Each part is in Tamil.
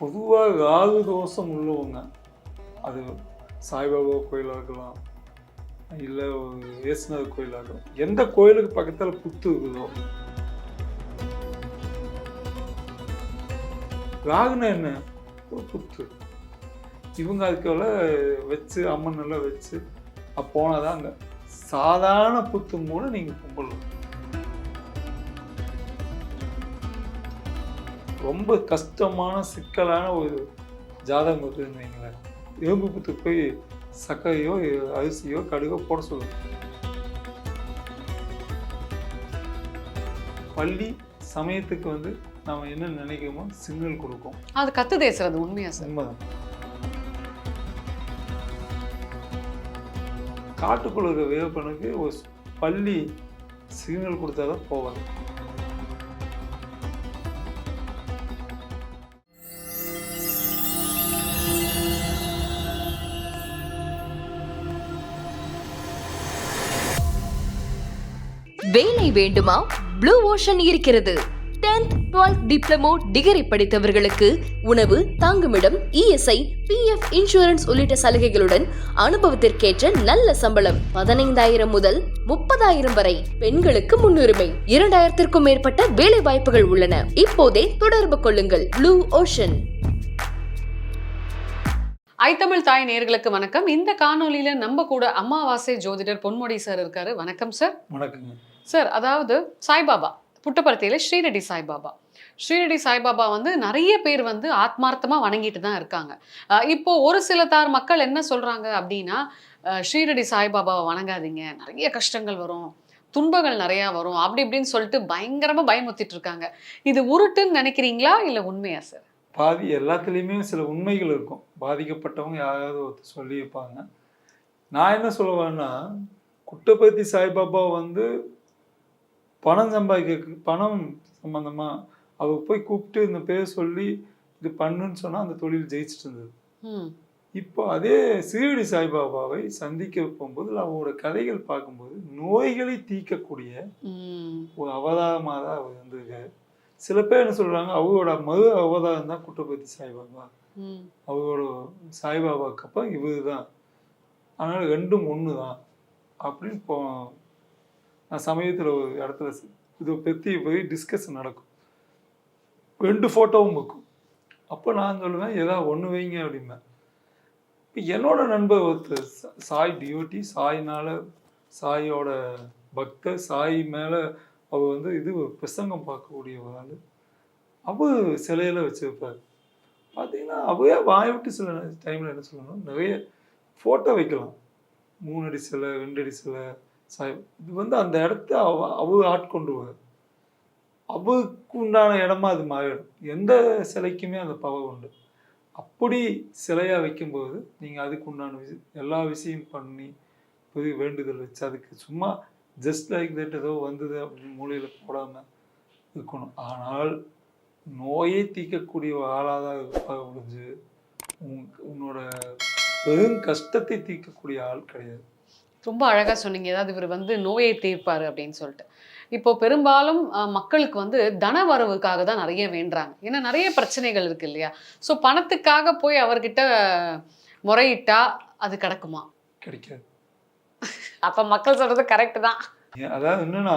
பொதுவாக ராகு தோஷம் உள்ளவங்க அது சாய்பாபா கோயிலாக இருக்கலாம் இல்லை இயேசுநாதர் கோயிலாக இருக்கலாம் எந்த கோயிலுக்கு பக்கத்தில் புத்து இருக்குதோ. ராகுனா என்ன? ஒரு புத்து. இவங்க அதுக்குள்ள வச்சு அம்மன் எல்லாம் வச்சு அப்போ போனால் அங்கே சாதாரண புத்து மூலம் நீங்கள் கும்பிடலாம். ரொம்ப கஷ்டமான சிக்கலான ஒரு ஜாதகம் இருக்குதுன்னு வைங்களேன். எறும்பு புத்து போய் சக்கையோ அரிசியோ கடுகோ போட சொல்லுங்க. பள்ளி சமயத்துக்கு வந்து நாம என்ன நினைக்கிறோமோ சிக்னல் கொடுக்கும். அது கத்துதே சார் அது உண்மையா சார். உண்மைதான். காட்டுக்குள்ள இருக்க வேப்பனுக்கு ஒரு பள்ளி சிக்னல் கொடுத்தாதான் போவாங்க. வேலை வேண்டுமா? ப்ளூ ஓஷன் இருக்கிறது. 10th 12th டிப்ளமோ டிகிரி படித்தவர்களுக்கு உணவு தங்குமிடம் இஎஸ்ஐ பிஎஃப் இன்சூரன்ஸ் உள்ளிட்ட சலுகைகளுடன் அனுபவத்திற்கேற்ற நல்ல சம்பளம். பதினைந்தாயிரம் முதல் முப்பதாயிரம் வரை பெண்களுக்கு முன்னுரிமை. இரண்டாயிரத்திற்கும் மேற்பட்ட வேலை வாய்ப்புகள் உள்ளன. இப்போதே தொடர்பு கொள்ளுங்கள். ப்ளூ ஓஷன் ஐத்தமிழ் தாய் நேர்களுக்கு வணக்கம். இந்த காணொளியில நம்ம கூட அமாவாசை ஜோதிடர் பொன்முடி சார் இருக்காரு. வணக்கம் சார். வணக்கங்க. சார் அதாவது சாய்பாபா புட்டபர்த்தியில ஸ்ரீரடி சாய்பாபா. ஸ்ரீரடி சாய்பாபா வந்து நிறைய பேர் வந்து ஆத்மார்த்தமாக வணங்கிட்டு தான் இருக்காங்க. இப்போது இப்போ ஒரு சில தார் மக்கள் என்ன சொல்கிறாங்க அப்படின்னா ஸ்ரீரடி சாய்பாபாவை வணங்காதீங்க நிறைய கஷ்டங்கள் வரும் துன்பங்கள் நிறையா வரும் அப்படி இப்படின்னு சொல்லிட்டு பயங்கரமாக பயமுத்திட்டு இருக்காங்க. இது உருட்டுன்னு நினைக்கிறீங்களா இல்லை உண்மையா சார்? பாதி எல்லாத்துலேயுமே சில உண்மைகள் இருக்கும். பாதிக்கப்பட்டவங்க யாராவது ஒருத்தர் சொல்லியிருப்பாங்க. நான் என்ன சொல்லுவேன்னா குட்டபத்தி சாய்பாபா வந்து பணம் சம்பாதிக்க பணம் சம்பந்தமா அவர் போய் கூப்பிட்டு இந்த பேர் சொல்லி இது பண்ணுன்னு சொன்னா அந்த தொழில் ஜெயிச்சிட்டு இருந்தது. இப்போ அதே சீரடி சாய்பாபாவை சந்திக்க போகும்போது அவரோட கதைகள் பார்க்கும்போது நோய்களை தீர்க்கக்கூடிய ஒரு அவதாரமாக தான் அவர் வந்திருக்காரு. சில பேர் என்ன சொல்றாங்க அவரோட மறு அவதாரம் தான் குட்டபத்தி சாய்பாபா அவரோட சாய்பாபாவுக்கு அப்புறம் இவர் தான். அதனால ரெண்டும் ஒன்று தான் அப்படின்னு போ நான் சமயத்தில் ஒரு இடத்துல இதை பற்றி போய் டிஸ்கஷன் நடக்கும். ரெண்டு ஃபோட்டோவும் இருக்கும். அப்போ நான் சொல்லுவேன் ஏதாவது ஒன்று வைங்க அப்படிம்பேன். இப்போ என்னோட நண்பர் ஒருத்தர் சாய் டியூட்டி சாய்னால சாயோட பக்தர் சாய் மேலே அவர் வந்து இது பிரசங்கம் பார்க்கக்கூடிய ஒரு ஆள். அவர் சிலையில வச்சிருப்பார். பார்த்தீங்கன்னா அவையே வாய் விட்டு சில டைமில் என்ன சொல்லணும் நிறைய ஃபோட்டோ வைக்கலாம். மூணு அடி சிலை ரெண்டு அடி சிலை இது வந்து அந்த இடத்த அவ அவ ஆட்கொண்டுவார். அவருக்கு உண்டான இடமா அது மாறிடும். எந்த சிலைக்குமே அந்த பவர் உண்டு. அப்படி சிலையாக வைக்கும்போது நீங்கள் அதுக்கு உண்டான விஷயம் எல்லா விஷயம் பண்ணி பெரிய வேண்டுதல் வச்சு அதுக்கு சும்மா ஜஸ்ட் லைக் தட் ஏதோ வந்தது அப்படின்னு மூலையில் போடாமல் இருக்கணும். ஆனால் நோயை தீர்க்கக்கூடிய ஆளாக தான் இருப்பாக முடிஞ்சு உன் உன்னோட பெரும் கஷ்டத்தை தீர்க்கக்கூடிய ஆள் கிடையாது. ரொம்ப அழகா சொன்னீங்க. ஏதாவது இவர் வந்து நோயை தீர்ப்பாரு அப்படின்னு சொல்லிட்டு. இப்போ பெரும்பாலும் மக்களுக்கு வந்து தன வரவுக்காக தான் நிறைய வேண்டுறாங்க. ஏன்னா நிறைய பிரச்சனைகள் இருக்கு இல்லையா? ஸோ பணத்துக்காக போய் அவர்கிட்ட முறையிட்டா அது கிடக்குமா? கிடைக்காது. அப்ப மக்கள் சொல்றது கரெக்ட் தான். அதாவது என்னன்னா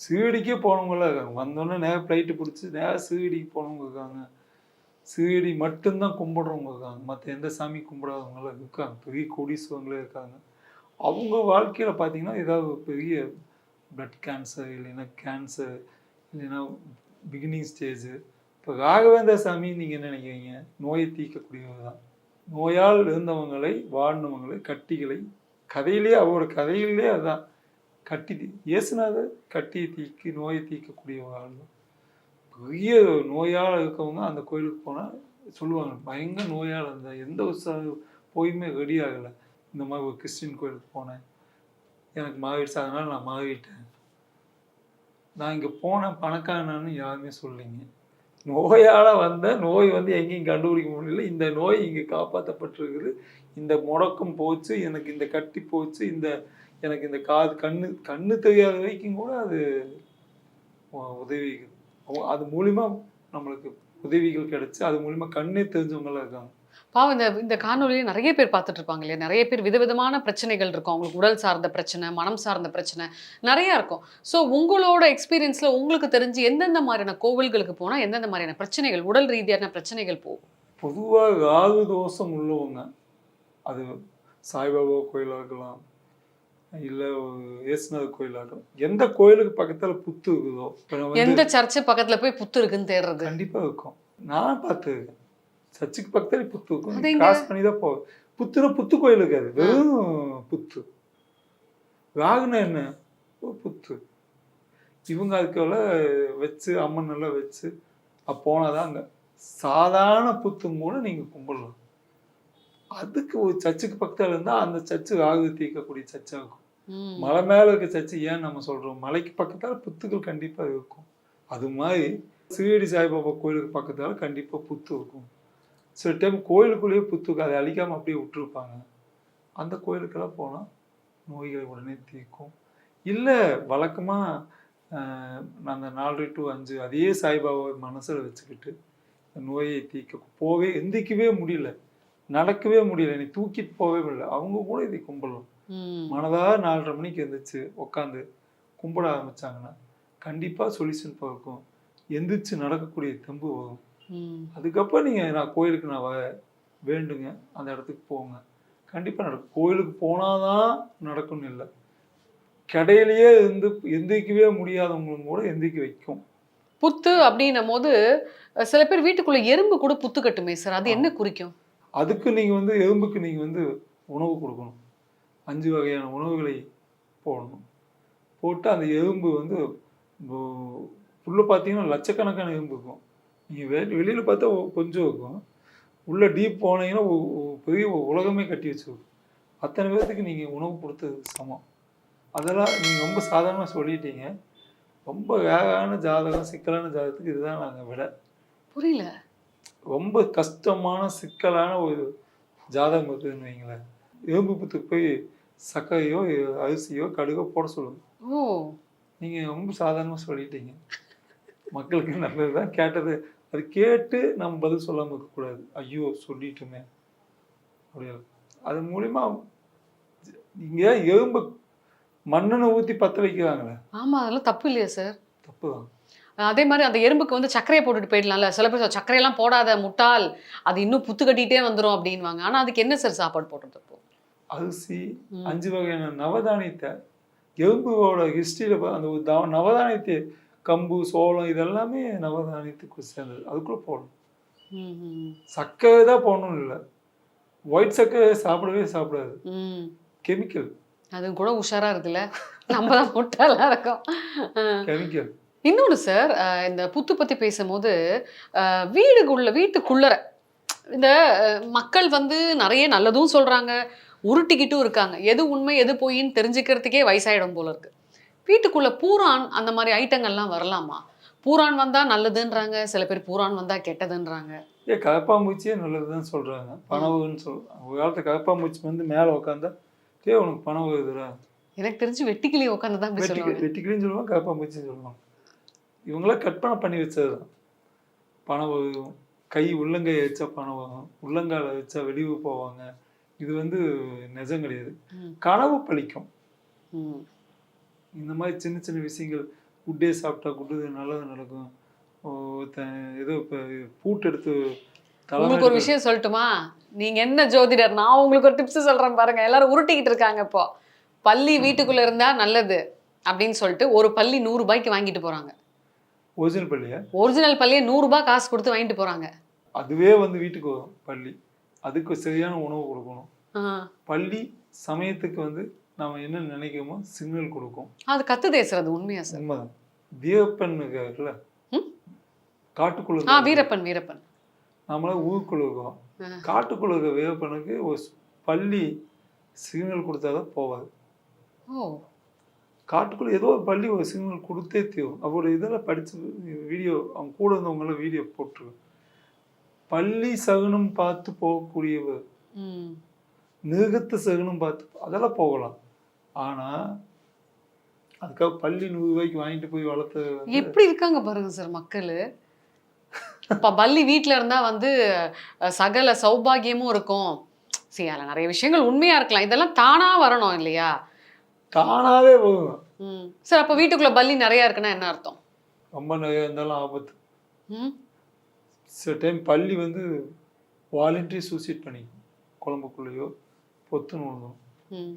சீடிக்கே போனவங்களாம் இருக்காங்க. வந்தோடனே நேரம் ஃப்ளைட்டு பிடிச்சி நேரம் சீடிக்கு போனவங்க இருக்காங்க. சீடி மட்டும்தான் கும்பிடுறவங்க இருக்காங்க. மற்ற எந்த சாமி கும்பிடாதவங்களாம் இருக்காங்க. பெரிய கோடீஸ்வரங்களே இருக்காங்க. அவங்க வாழ்க்கையில் பார்த்தீங்கன்னா ஏதாவது ஒரு பெரிய பிளட் கேன்சர் இல்லைன்னா கேன்சர் இல்லைன்னா பிகினிங் ஸ்டேஜு இப்போ ராகவேந்திர சாமி நீங்கள் என்ன நினைக்கிறீங்க? நோயை தீர்க்கக்கூடியவர் தான். நோயால் இருந்தவங்களை வாழ்ந்தவங்களை கட்டிகளை கதையிலேயே அவரோட கதையிலே அதுதான் கட்டி தீ இயேசுநாதர் கட்டியை தீக்கி நோயை தீர்க்கக்கூடிய ஆள் தான். பெரிய நோயால் இருக்கவங்க அந்த கோயிலுக்கு போனால் சொல்லுவாங்க பயங்கர நோயால் இருந்தால் எந்த ஒரு போயுமே ரெடி ஆகலை. இந்த மாதிரி ஒரு கிறிஸ்டின் கோயிலுக்கு போனேன். எனக்கு மாறிடுச்சு. அதனால் நான் மாறிட்டேன். நான் இங்கே போனேன் பணக்காரனான்னு யாருமே சொல்லிங்க நோயால் வந்த நோய் வந்து எங்கேயும் கண்டுபிடிக்க முடியல. இந்த நோய் இங்கே காப்பாற்றப்பட்டிருக்குது இந்த முடக்கம் போச்சு. எனக்கு இந்த கட்டி போச்சு. இந்த எனக்கு இந்த காது கண்ணு கண்ணு தெரியாத வரைக்கும் கூட அது உதவி அது மூலிமா நம்மளுக்கு உதவிகள் கிடச்சி அது மூலிமா கண்ணே தெரிஞ்சவங்களாம் இருக்காங்க. பாவம் இந்த இந்த காணொலியை நிறைய பேர் பார்த்துட்டு இருப்பாங்க இல்லையா? நிறைய பேர் விதவிதமான பிரச்சனைகள் இருக்கும். அவங்களுக்கு உடல் சார்ந்த பிரச்சனை மனம் சார்ந்த பிரச்சனை நிறைய இருக்கும். ஸோ உங்களோட எக்ஸ்பீரியன்ஸ்ல உங்களுக்கு தெரிஞ்சு எந்தெந்த மாதிரியான கோவில்களுக்கு போனா எந்தெந்த மாதிரியான பிரச்சனைகள் உடல் ரீதியான பிரச்சனைகள் போகும்? பொதுவாக ராகு தோஷம் உள்ளவங்க அது சாய்பாபா கோயிலாக இருக்கலாம் இல்லை ஏசுநாதர் கோயிலாக எந்த கோயிலுக்கு பக்கத்தில் புத்து இருக்குதோ எந்த சர்ச்சு பக்கத்துல போய் புத்து இருக்குன்னு தேடுறது? கண்டிப்பா இருக்கும். நான் பார்த்துருக்கேன். சர்ச்சுக்கு பக்கத்துல புத்து? கிராஸ் பண்ணி தான் போவேன் புத்துனா புத்து கோயில் இருக்காது வெறும் புத்து. ராகுனா என்ன? புத்து. இவங்க அதுக்குள்ள வச்சு அம்மன் எல்லாம் வச்சு போனாதான் அங்க சாதாரண புத்து மூலம் நீங்க கும்பிடலாம். அதுக்கு ஒரு சர்ச்சுக்கு பக்கத்துல இருந்தா அந்த சர்ச்சு ராகு தீர்க்கக்கூடிய சர்ச்சா இருக்கும். ம். மலை மேல இருக்க சர்ச்சு ஏன் நம்ம சொல்றோம்? மலைக்கு பக்கத்தால புத்துக்கள் கண்டிப்பா இருக்கும். அது மாதிரி சீரடி சாய்பாபா கோயிலுக்கு பக்கத்தால கண்டிப்பா புத்து இருக்கும். சில டைம் கோயிலுக்குள்ளேயே புத்து இருக்கும் அதை அழிக்காம அப்படியே விட்டுருப்பாங்க. அந்த கோயிலுக்கெல்லாம் போனா நோய்கள் உடனே தீர்க்கும். இல்லை வழக்கமா ஆஹ், நான் அந்த நாலு டு அஞ்சு அதே சாய்பாபாவை மனசுல வச்சுக்கிட்டு நோயை தீர்க்க போவே எந்திக்கவே முடியல. நடக்கவே முடியல. நீ தூக்கிட்டு போவே முடியல. அவங்க கூட இதை கும்பலாம். ம். மனதாக நாலரை மணிக்கு எழுந்திரிச்சு உட்காந்து கும்பிட ஆரம்பிச்சாங்கன்னா கண்டிப்பாக சொல்யூஷன் பிறக்கும் எந்திரிச்சு நடக்கக்கூடிய தெம்பு வரும். அதுக்கப்புறம் நீங்கள் நான் கோயிலுக்கு நான் வேண்டுங்க. அந்த இடத்துக்கு போங்க. கண்டிப்பாக நடக்கும். கோயிலுக்கு போனாதான் நடக்கும்னு இல்லை. கடையிலேயே இருந்து எந்திரிக்கவே முடியாதவங்களும் கூட எந்திரிக்க வைக்கும். புத்து அப்படின்னும் போது சில பேர் வீட்டுக்குள்ள எறும்பு கூட புத்து கட்டுமே சார். அது என்ன குறிக்கும்? அதுக்கு நீங்கள் வந்து எறும்புக்கு நீங்கள் வந்து உணவு கொடுக்கணும். அஞ்சு வகையான உணவுகளை போடணும். போட்டு அந்த எறும்பு வந்து உள்ளே பார்த்தீங்கன்னா லட்சக்கணக்கான எறும்பு இருக்கும். நீங்கள் வெ வெளியில் பார்த்தா கொஞ்சம் இருக்கும். உள்ளே டீப் போனீங்கன்னா பெரிய உலகமே கட்டி வச்சிருக்கும். அத்தனை பேர்த்துக்கு நீங்கள் உணவு கொடுத்தது சமம். அதெல்லாம் நீங்கள் ரொம்ப சாதாரணமாக சொல்லிட்டீங்க. ரொம்ப வேகான ஜாதகம் சிக்கலான ஜாதகத்துக்கு இதுதான் நாங்கள் விட. புரியல. ரொம்ப கஷ்டமான சிக்கலான ஒரு ஜாதகம் இருக்குதுன்னு வைங்களேன். எறும்பு புத்துக்கு போய் சர்க்கரையோ அரிசியோ கடுகோ போட சொல்லுங்க. ஓ. நீங்கள் ரொம்ப சாதாரணமாக சொல்லிட்டீங்க. மக்களுக்கு நல்லது தான் கேட்டது அது கேட்டு நம்ம பதில் சொல்லாமல் இருக்கக்கூடாது ஐயோ சொல்லிட்டுமே. அப்படி அது மூலிமா நீங்கள் எறும்பு மண்ணெண்ணெய் ஊற்றி பற்ற வைக்கிறாங்களே. ஆமா அதெல்லாம் தப்பு இல்லையா சார் தப்பு தான். அதே மாதிரி அந்த எறும்புக்கு வந்து சர்க்கரையை போட்டுட்டு போயிடலாம்ல. சில பேர் சொல்ல, சர்க்கரையெல்லாம் போடாத முட்டாள் அது இன்னும் புத்து கட்டிட்டே வந்துரும் அப்படின்வாங்க ஆனா அதுக்கு என்ன சார் சாப்பாடு போட்டுட்டு இருப்போம் அரிசி. அஞ்சு வகையான நவதானியத்தை எறும்புவோட ஹிஸ்டரியில் அந்த நவதானியத்தை கம்பு சோளம் இதெல்லாமே நவதானியத்துக்கு சேர்ந்தது அதுக்குள்ளே போடணும். சர்க்கரை தான் போடணும்னு இல்லை. ஒயிட் சர்க்கரை சாப்பிடவே சாப்பிடாது. கெமிக்கல் அது கூட உஷாரா இருக்குல்ல. நம்ம தான் முட்டாளா இருக்கோம். கெமிக்கல் இன்னொன்று சார் இந்த புத்து பற்றி பேசும்போது வீடுக்குள்ள வீட்டுக்குள்ளற இந்த மக்கள் வந்து நிறைய நல்லதும் சொல்கிறாங்க உருட்டிக்கிட்டும் இருக்காங்க. எது உண்மை எது பொய்ன்னு தெரிஞ்சுக்கிறதுக்கே வயசாயிடும் போல இருக்கு. வீட்டுக்குள்ள பூரான் அந்த மாதிரி ஐட்டங்கள்லாம் வரலாமா? பூரான் வந்தால் நல்லதுன்றாங்க சில பேர் பூரான் வந்தால் கெட்டதுன்றாங்க. ஏ கரப்பாம்பூச்சியே நல்லதுதான் சொல்றாங்க. பணவுன்னு சொல்றாங்க ஒரு காலத்து கரப்பாம்பூச்சி வந்து மேலே உட்காந்தா டே உனக்கு பணம் வருதுடா எனக்கு தெரிஞ்சு வெட்டிக்கிளி உட்காந்து தான் வெட்டி வெட்டிக்கிளின்னு சொல்லுவாங்க கரப்பாம்பூச்சின்னு சொல்லுவாங்க. இவங்களாம் கற்பனை பண்ணி வச்சது தான் பணம் வரும் கை உள்ளங்கையை வச்சா பணம் வரும் உள்ளங்கால வச்சா வெளியூ போவாங்க. இது வந்து நிஜம் கிடையாது. கனவு பழிக்கும். இந்த மாதிரி சின்ன சின்ன விஷயங்கள் குட்டே சாப்பிட்டா குட்டு நல்லது நடக்கும். ஏதோ இப்போ பூட்டு எடுத்து உங்களுக்கு ஒரு விஷயம் சொல்லட்டுமா? நீங்க என்ன ஜோதிடர் நான் உங்களுக்கு ஒரு டிப்ஸ் சொல்றேன் பாருங்க. எல்லாரும் உருட்டிக்கிட்டு இருக்காங்க இப்போ. பள்ளி வீட்டுக்குள்ள இருந்தா நல்லது அப்படின்னு சொல்லிட்டு ஒரு பள்ளி நூறு ரூபாய்க்கு வாங்கிட்டு போறாங்க. ஒரிஜினல் பள்ளியா? ஒரிஜினல் பள்ளியை நூறு ரூபாய் காசு கொடுத்து வாங்கிட்டு போறாங்க. அதுவே வந்து வீட்டுக்கு வரும் பள்ளி. அதுக்கு சரியான உணவு கொடுக்கணும். பள்ளி சமயத்துக்கு வந்து நம்ம என்ன நினைக்கிறோமோ சிக்னல் கொடுக்கும். அது கத்து தேசுறது உண்மையா சார்? உண்மைதான் வீரப்பன் இருக்குல்ல? காட்டுக்குள்ள வீரப்பன் வீரப்பன். நம்மள ஊருக்குள்ள இருக்கோம். காட்டுக்குள்ள இருக்க வீரப்பனுக்கு ஒரு பள்ளி சிக்னல் கொடுத்தாதான் போவாது ஓ. காட்டுக்குள்ள ஏதோ ஒரு பள்ளி ஒரு சிக்னல் கொடுத்தே தீரும். அவரோட இதெல்லாம் படிச்சு வீடியோ அவங்க கூட இருந்தவங்களாம் வீடியோ போட்டிருக்கு பள்ளி சகுனம் பார்த்து போகக்கூடியவர். மிருகத்து சகுனம் பார்த்து அதெல்லாம் போகலாம். ஆனா அதுக்காக பள்ளி நூறு ரூபாய்க்கு வாங்கிட்டு போய் வளர்த்து எப்படி இருக்காங்க பாருங்க சார் மக்கள்? இப்போ பள்ளி வீட்டில் இருந்தால் வந்து சகல சௌபாகியமும் இருக்கும். சரி அதில் நிறைய விஷயங்கள் உண்மையாக இருக்கலாம். இதெல்லாம் தானாக வரணும் இல்லையா? தானாகவே போகும் ம். சார் அப்போ வீட்டுக்குள்ளே பள்ளி நிறையா இருக்குன்னா என்ன அர்த்தம்? ரொம்ப நிறைய இருந்தாலும் ஆபத்து. ம். சில டைம் பள்ளி வந்து வாலண்டரி சூசைட் பண்ணிக்கும். குழம்புக்குள்ளேயோ பொத்துன்னு விழுந்துடும் ம்.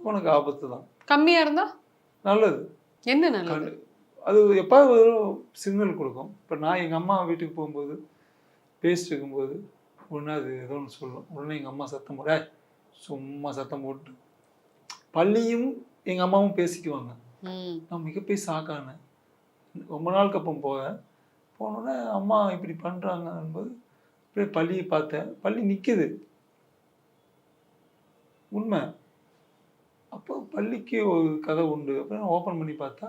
உனக்கு ஆபத்து தான். கம்மியாக இருந்தால் நல்லது. என்ன நல்லது? அது எப்பாவது சிக்னல் கொடுக்கும். இப்போ நான் எங்கள் அம்மா வீட்டுக்கு போகும்போது பேசிட்டு இருக்கும்போது உடனே அது ஏதோ ஒன்று சொல்லும். உடனே எங்கள் அம்மா சத்தம் போட "ஏய், சும்மா சத்தம் போட்டு. பள்ளியும் எங்கள் அம்மாவும் பேசிக்குவாங்க. நான் மிகப்பெரிய சாக்கானேன் ரொம்ப நாளுக்கு அப்புறம் போவேன். போனோடனே அம்மா இப்படி பண்ணுறாங்க என்பது அப்படியே பள்ளியை பார்த்தேன். பள்ளி நிற்குது உண்மை. அப்போ பள்ளிக்கு ஒரு கதை உண்டு. அப்புறம் ஓப்பன் பண்ணி பார்த்தா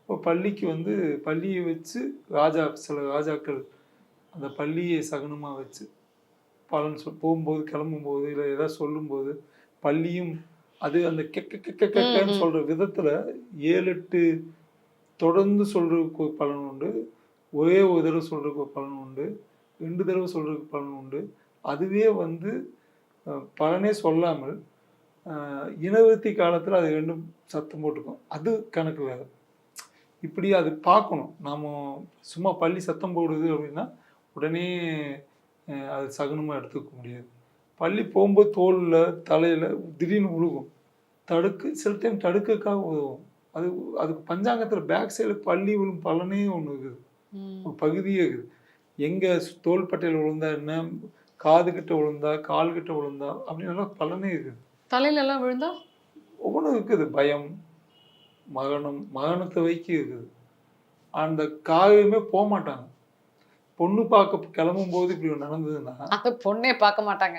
இப்போ பள்ளிக்கு வந்து பள்ளியை வச்சு ராஜா சில ராஜாக்கள் அந்த பள்ளியை சகனமாக வச்சு பலன் சொல் போகும்போது கிளம்பும்போது இல்லை ஏதாவது சொல்லும்போது பள்ளியும் அது அந்த கெக்க கெக்க கெக்கன்னு. சொல்கிற விதத்தில் ஏழு எட்டு தொடர்ந்து சொல்கிறதுக்கு ஒரு பலன் உண்டு. ஒரே ஒரு தடவை சொல்கிறதுக்கு ஒரு பலன் உண்டு. ரெண்டு தடவை சொல்கிறதுக்கு பலன் உண்டு. அதுவே வந்து பலனே சொல்லாமல் இனவர்த்தி காலத்தில் அது ரெண்டும் சத்தம் போட்டுக்கும். அது கணக்கு வேறு. இப்படி அது பார்க்கணும். நாம் சும்மா பள்ளி சத்தம் போடுது அப்படின்னா உடனே அது சகுனமாக எடுத்துக்க முடியாது. பள்ளி போகும்போது தோலில் தலையில் திடீர்னு விழுகும் தடுக்கு சில டைம் தடுக்கக்காக உதவும். அது அதுக்கு பஞ்சாங்கத்தில் பேக் சைடில் பள்ளி விழும் பலனே ஒன்று இருக்குது. ஒரு பகுதியே இருக்குது. எங்கே தோள்பட்டையில் விழுந்தா என்ன? காது கிட்ட விழுந்தா கால் கிட்ட விழுந்தா அப்படின்னு பலனே இருக்குது. தலையில எல்லாம் விழுந்தா? ஒவ்வொன்றும் இருக்குது. பயம் மகனம் மகனத்தை வைக்கி இருக்குது. அந்த காயமே போக மாட்டாங்க. பொண்ணு பார்க்க கிளம்பும் போது இப்படி நடந்ததுன்னா அந்த பொண்ணே பார்க்க மாட்டாங்க.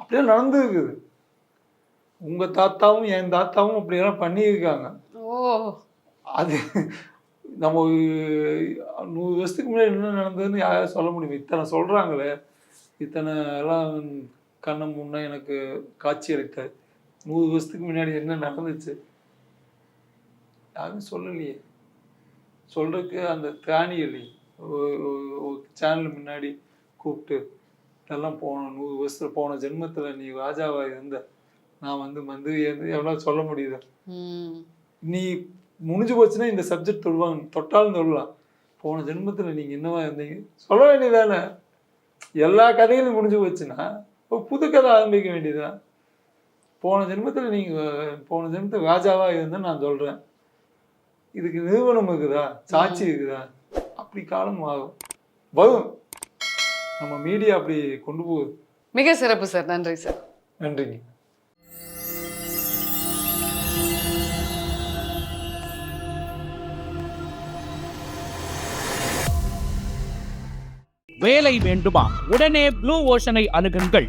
அப்படியே நடந்துருக்குது உங்க தாத்தாவும் என் தாத்தாவும் அப்படியெல்லாம் பண்ணியிருக்காங்க. ஓ. அது நம்ம நூறு வருஷத்துக்கு முன்னாடி என்ன நடந்ததுன்னு யாராவது சொல்ல முடியும்? இத்தனை சொல்றாங்களே. இத்தனை எல்லாம் கண்ணை முன்னே எனக்கு காட்சி அளித்த நூறு வருஷத்துக்கு முன்னாடி என்ன நடந்துச்சு? யாரும் சொல்லலையே. சொல்றதுக்கு அந்த திராணி இல்லையே ஒரு சேனல் முன்னாடி கூப்பிட்டு இதெல்லாம் போன நூறு வருஷத்துல போன ஜென்மத்துல நீ ராஜாவா இருந்த. நான் வந்து மந்திரி இருந்து எவ்வளோ சொல்ல முடியுதா? நீ முடிஞ்சு போச்சுன்னா இந்த சப்ஜெக்ட் தொடுவாங்க. தொட்டாலும் தொடலாம். போன ஜென்மத்தில் நீங்கள் என்னவா இருந்தீங்க? சொல்ல வேண்டியதானே எல்லா கதைகளும் முடிஞ்சு போச்சுன்னா ஒரு புது கதை ஆரம்பிக்க வேண்டியதா போன ஜென்மத்தில் நீங்கள் போன ஜென்மத்தில் ராஜாவா இருந்தேன்னு நான் சொல்கிறேன் இதுக்கு நிறுவனம் இருக்குதா? சாட்சி இருக்குதா? அப்படி காலம் ஆகும் வரும். நம்ம மீடியா அப்படி கொண்டு போகுது மிக சிறப்பு சார். நன்றி சார். நன்றிங்க வேலை வேண்டுமா? உடனே ப்ளூ ஓஷனை அணுகுங்கள்.